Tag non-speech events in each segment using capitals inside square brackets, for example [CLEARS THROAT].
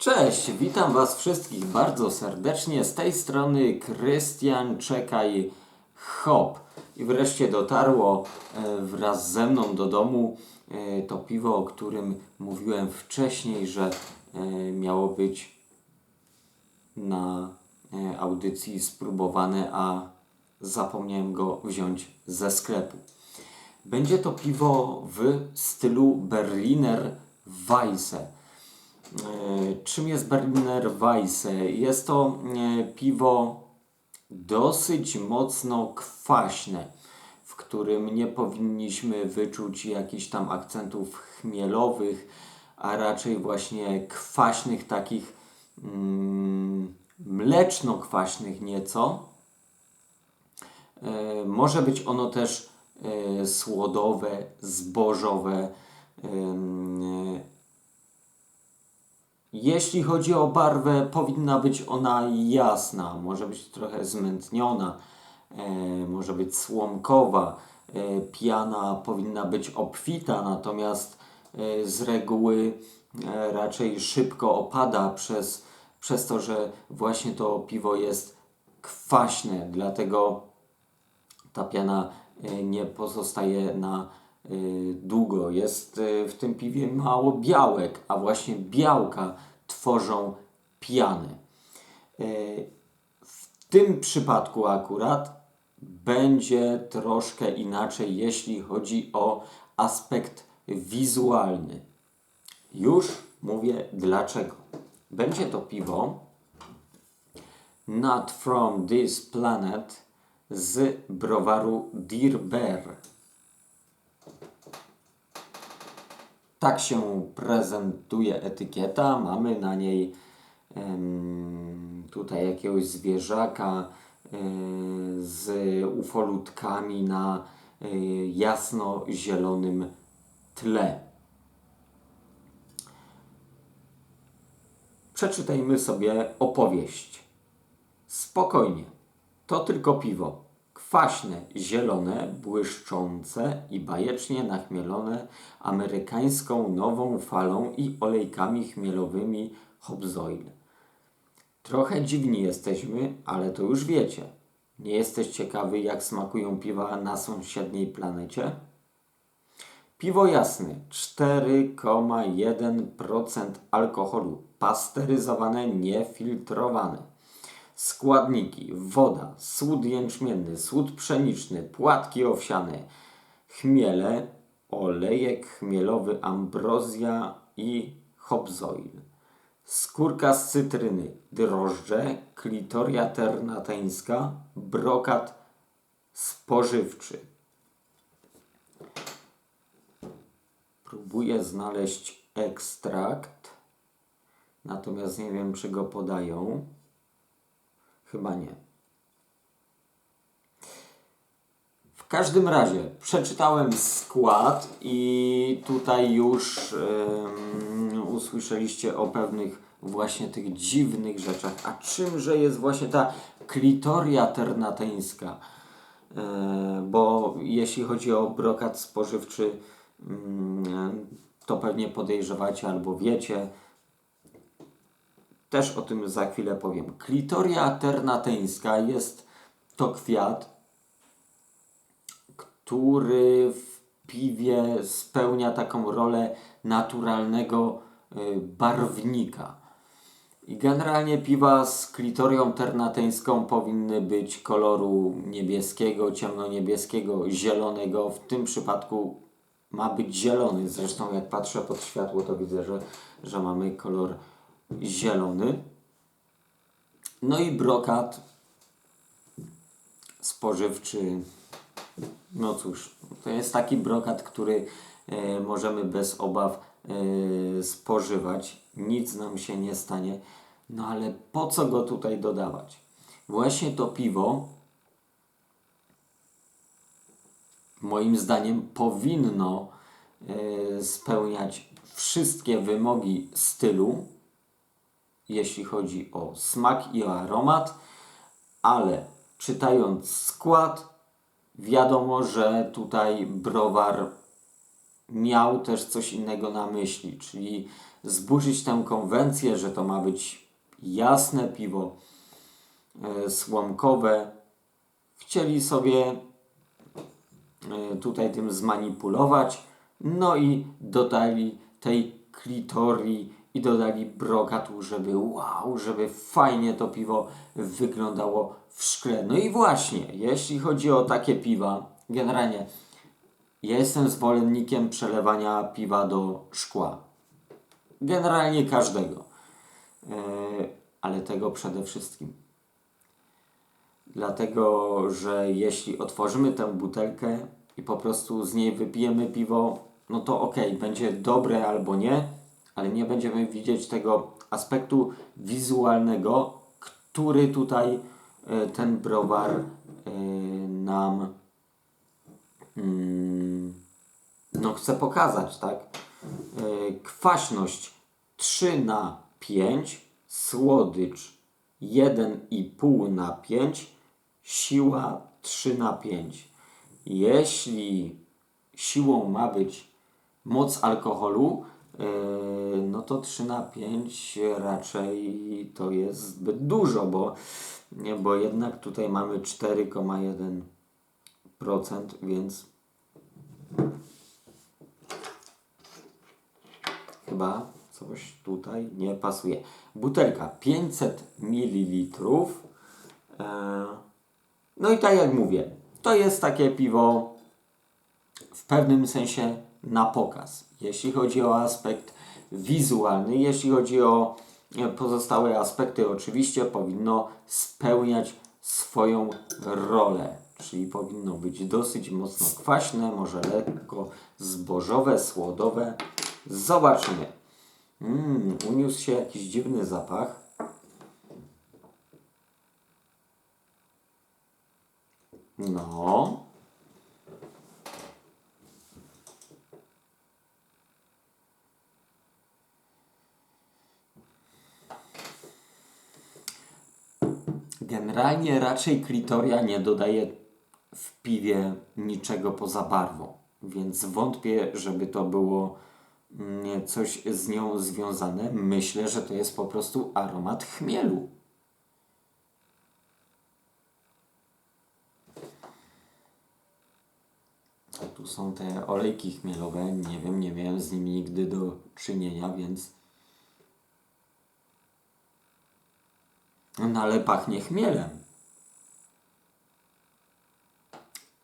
Cześć, witam Was wszystkich bardzo serdecznie. Z tej strony Krystian Czekaj Hop. I wreszcie dotarło e, wraz ze mną do domu e, to piwo, o którym mówiłem wcześniej, że e, miało być na audycji spróbowane, a zapomniałem go wziąć ze sklepu. Będzie to piwo w stylu Berliner Weisse. Czym jest Berliner Weisse? Jest to e, piwo dosyć mocno kwaśne, w którym nie powinniśmy wyczuć jakichś tam akcentów chmielowych, a raczej właśnie kwaśnych, takich mm, mleczno-kwaśnych nieco. E, Może być ono też e, słodowe, zbożowe. e, Jeśli chodzi o barwę, powinna być ona jasna, może być trochę zmętniona, e, może być słomkowa. E, piana powinna być obfita, natomiast e, z reguły e, raczej szybko opada przez, przez to, że właśnie to piwo jest kwaśne, dlatego ta piana e, nie pozostaje na długo. Jest e, w tym piwie mało białek, a właśnie białka tworzą pianę. E, W tym przypadku akurat będzie troszkę inaczej, jeśli chodzi o aspekt wizualny. Już mówię dlaczego. Będzie to piwo Not from this planet z browaru Dear Bear. Tak się prezentuje etykieta. Mamy na niej tutaj jakiegoś zwierzaka e, z ufolutkami na e, jasno-zielonym tle. Przeczytajmy sobie opowieść. Spokojnie. To tylko piwo. Kwaśne, zielone, błyszczące i bajecznie nachmielone amerykańską nową falą i olejkami chmielowymi Hobzoil. Trochę dziwni jesteśmy, ale to już wiecie. Nie jesteś ciekawy, jak smakują piwa na sąsiedniej planecie? Piwo jasne 4,1% alkoholu, pasteryzowane, niefiltrowane. Składniki: woda, słód jęczmienny, słód pszeniczny, płatki owsiane, chmiele, olejek chmielowy, ambrozja i hopzoil. Skórka z cytryny, drożdże, klitoria ternateńska, brokat spożywczy. Próbuję znaleźć ekstrakt, natomiast nie wiem, czy go podają. Chyba nie. W każdym razie przeczytałem skład i tutaj już usłyszeliście o pewnych właśnie tych dziwnych rzeczach. A czymże jest właśnie ta klitoria ternateńska? Yy, bo jeśli chodzi o brokat spożywczy, mm, to pewnie podejrzewacie albo wiecie. Też o tym za chwilę powiem. Klitoria ternateńska jest to kwiat, który w piwie spełnia taką rolę naturalnego y, barwnika. I generalnie piwa z klitorią ternateńską powinny być koloru niebieskiego, ciemnoniebieskiego, zielonego. W tym przypadku ma być zielony. Zresztą jak patrzę pod światło, to widzę, że, że mamy kolor zielony. No i brokat spożywczy. No cóż, to jest taki brokat, który e, możemy bez obaw e, spożywać. Nic nam się nie stanie. No ale po co go tutaj dodawać? Właśnie to piwo moim zdaniem powinno e, spełniać wszystkie wymogi stylu, jeśli chodzi o smak i o aromat, ale czytając skład, wiadomo, że tutaj browar miał też coś innego na myśli, czyli zburzyć tę konwencję, że to ma być jasne piwo, e, słomkowe. Chcieli sobie e, tutaj tym zmanipulować, no i dodali tej klitorii i dodali brokatu, żeby wow, żeby fajnie to piwo wyglądało w szkle. No i właśnie, jeśli chodzi o takie piwa, generalnie ja jestem zwolennikiem przelewania piwa do szkła. Generalnie każdego. Yy, ale tego przede wszystkim. Dlatego, że jeśli otworzymy tę butelkę i po prostu z niej wypijemy piwo, no to ok, będzie dobre albo nie, ale nie będziemy widzieć tego aspektu wizualnego, który tutaj e, ten browar e, nam mm, no, chce pokazać, tak? E, Kwaśność 3 na 5, słodycz 1,5 na 5, siła 3 na 5. Jeśli siłą ma być moc alkoholu, no to 3 na 5 raczej to jest zbyt dużo, bo, nie, bo jednak tutaj mamy 4,1%, więc chyba coś tutaj nie pasuje. Butelka 500 ml. E, No i tak jak mówię, to jest takie piwo w pewnym sensie na pokaz. Jeśli chodzi o aspekt wizualny, jeśli chodzi o e, pozostałe aspekty, oczywiście powinno spełniać swoją rolę. Czyli powinno być dosyć mocno kwaśne, może lekko zbożowe, słodowe. Zobaczymy. Mm, uniósł się jakiś dziwny zapach. No. Generalnie raczej klitoria nie dodaje w piwie niczego poza barwą, więc wątpię, żeby to było mm, coś z nią związane. Myślę, że to jest po prostu aromat chmielu. Tu są te olejki chmielowe. Nie wiem, nie miałem z nimi nigdy do czynienia, więc. No ale pachnie chmielem.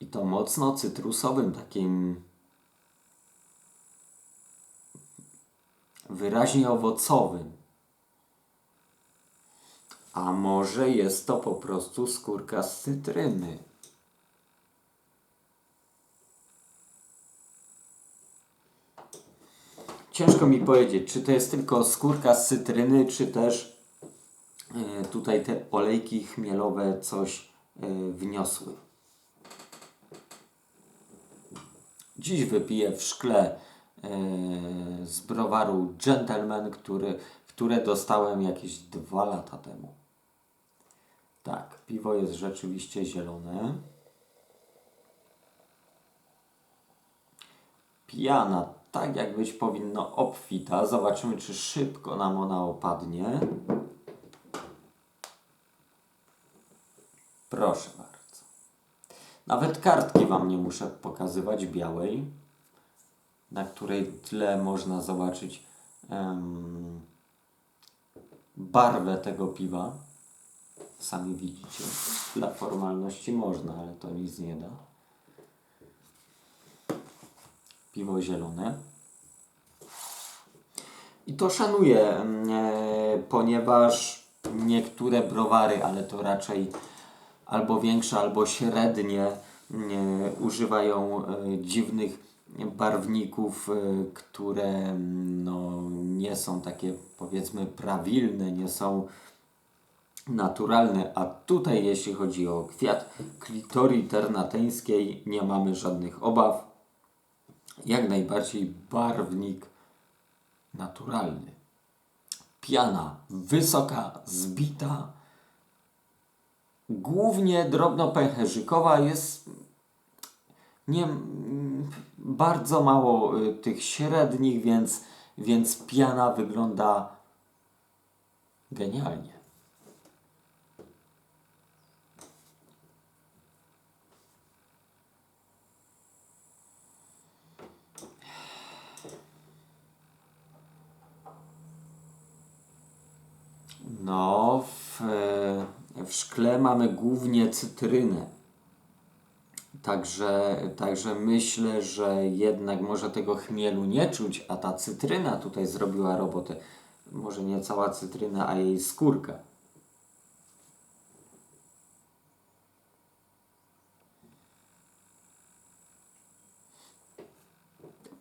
I to mocno cytrusowym, takim wyraźnie owocowym. A może jest to po prostu skórka z cytryny? Ciężko mi powiedzieć, czy to jest tylko skórka z cytryny, czy też tutaj te olejki chmielowe coś e, wniosły. Dziś wypiję w szkle e, z browaru Gentleman, który, które dostałem jakieś dwa lata temu. Tak, piwo jest rzeczywiście zielone. Pijana, tak jak być powinno, obfita. Zobaczymy, czy szybko nam ona opadnie. Proszę bardzo. Nawet kartki Wam nie muszę pokazywać białej, na której tle można zobaczyć em, barwę tego piwa. Sami widzicie. Dla formalności można, ale to nic nie da. Piwo zielone. I to szanuję, e, ponieważ niektóre browary, ale to raczej albo większe, albo średnie, używają e, dziwnych barwników, e, które no, nie są takie powiedzmy prawilne, nie są naturalne, a tutaj jeśli chodzi o kwiat klitorii ternateńskiej nie mamy żadnych obaw. Jak najbardziej barwnik naturalny. Piana wysoka, zbita, głównie drobnopęcherzykowa jest nie, bardzo mało y, tych średnich, więc więc piana wygląda genialnie. No, w, w szkle mamy głównie cytrynę. Także, także myślę, że jednak może tego chmielu nie czuć, a ta cytryna tutaj zrobiła robotę. Może nie cała cytryna, a jej skórka.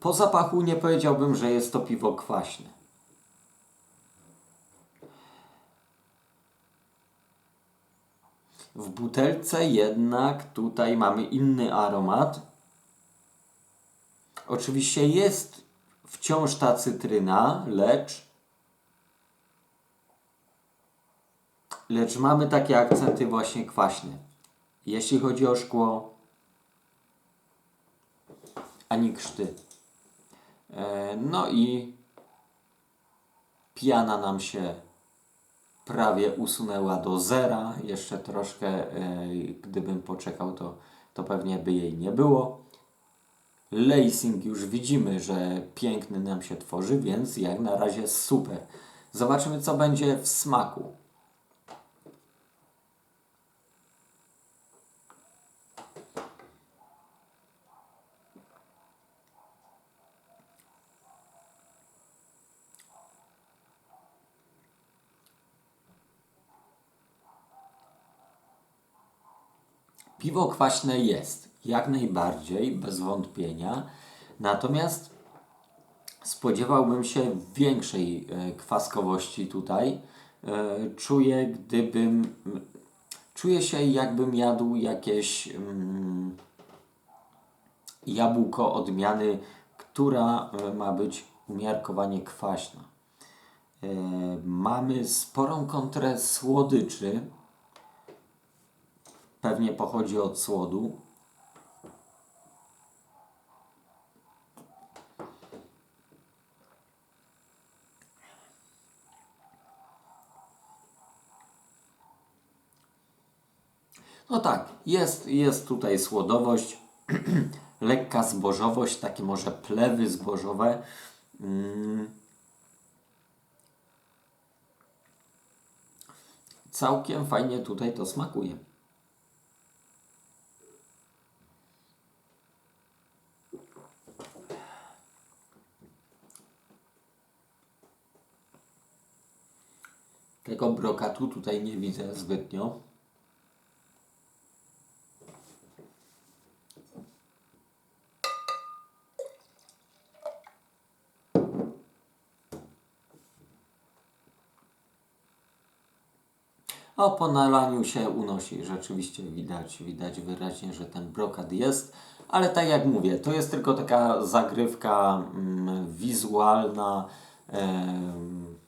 Po zapachu nie powiedziałbym, że jest to piwo kwaśne. W butelce jednak tutaj mamy inny aromat. Oczywiście jest wciąż ta cytryna, lecz lecz mamy takie akcenty właśnie kwaśne. Jeśli chodzi o szkło, ani krzty. E, No i piana nam się prawie usunęła do zera. Jeszcze troszkę, e, gdybym poczekał, to, to pewnie by jej nie było. Lacing już widzimy, że piękny nam się tworzy, więc jak na razie super. Zobaczymy, co będzie w smaku. Piwo kwaśne jest, jak najbardziej, bez wątpienia. Natomiast spodziewałbym się większej e, kwaskowości tutaj. E, Czuję, gdybym. Czuję się, jakbym jadł jakieś mm, jabłko odmiany, która e, ma być umiarkowanie kwaśna. Mamy sporą kontrę słodyczy, pewnie pochodzi od słodu. No tak, jest, jest tutaj słodowość, [CLEARS THROAT] lekka zbożowość, takie może plewy zbożowe. Mm. Całkiem fajnie tutaj to smakuje. Tego brokatu tutaj nie widzę zbytnio. O, po nalaniu się unosi. Rzeczywiście widać, widać wyraźnie, że ten brokat jest. Ale tak jak mówię, to jest tylko taka zagrywka mm, wizualna. em,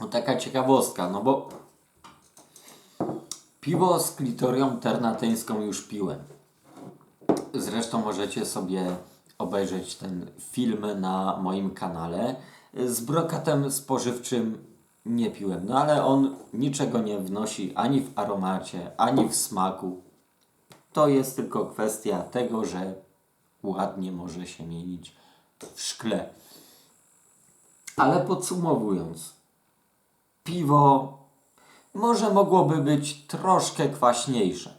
no taka ciekawostka, no bo piwo z klitorią ternatyńską już piłem. Zresztą możecie sobie obejrzeć ten film na moim kanale. Z brokatem spożywczym nie piłem, no ale on niczego nie wnosi ani w aromacie, ani w smaku. To jest tylko kwestia tego, że ładnie może się mienić w szkle. Ale podsumowując, piwo może mogłoby być troszkę kwaśniejsze,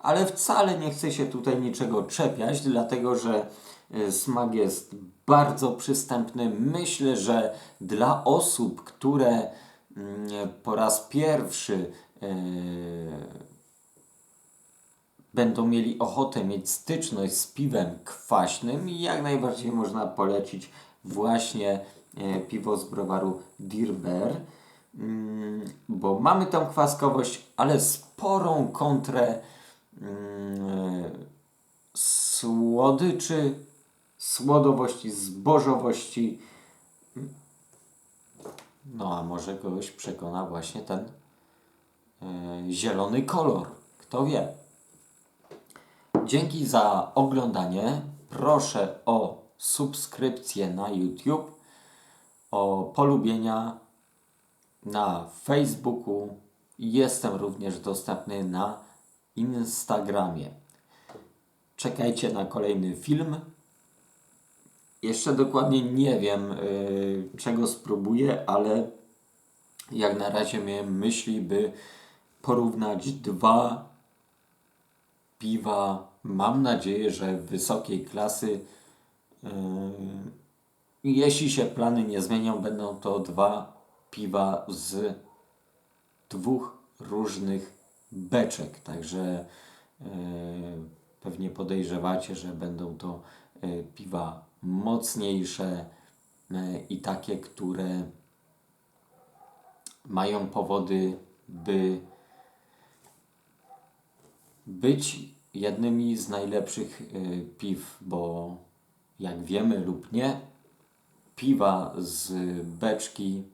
ale wcale nie chcę się tutaj niczego czepiać, dlatego że e, smak jest bardzo przystępny. Myślę, że dla osób, które mm, po raz pierwszy e, będą mieli ochotę mieć styczność z piwem kwaśnym, jak najbardziej można polecić właśnie e, piwo z browaru Dirber, bo mamy tą kwaskowość, ale sporą kontrę mm, słodyczy, słodowości, zbożowości. No a może kogoś przekona właśnie ten e, zielony kolor. Kto wie. dzięki za oglądanie. Proszę o subskrypcję na YouTube, o polubienia na Facebooku. Jestem również dostępny na Instagramie. Czekajcie na kolejny film. Jeszcze dokładnie nie wiem, y, czego spróbuję, ale jak na razie miałem myśli, by porównać dwa piwa. Mam nadzieję, że wysokiej klasy. Yy, jeśli się plany nie zmienią, będą to dwa piwa z dwóch różnych beczek. Także yy, pewnie podejrzewacie, że będą to yy, piwa mocniejsze yy, i takie, które mają powody, by być jednymi z najlepszych piw, bo jak wiemy lub nie, piwa z beczki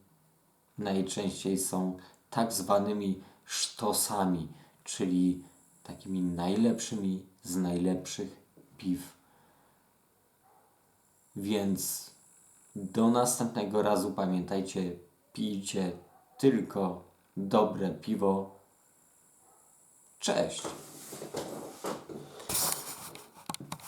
najczęściej są tak zwanymi sztosami, czyli takimi najlepszymi z najlepszych piw. Więc do następnego razu pamiętajcie, pijcie tylko dobre piwo. Cześć!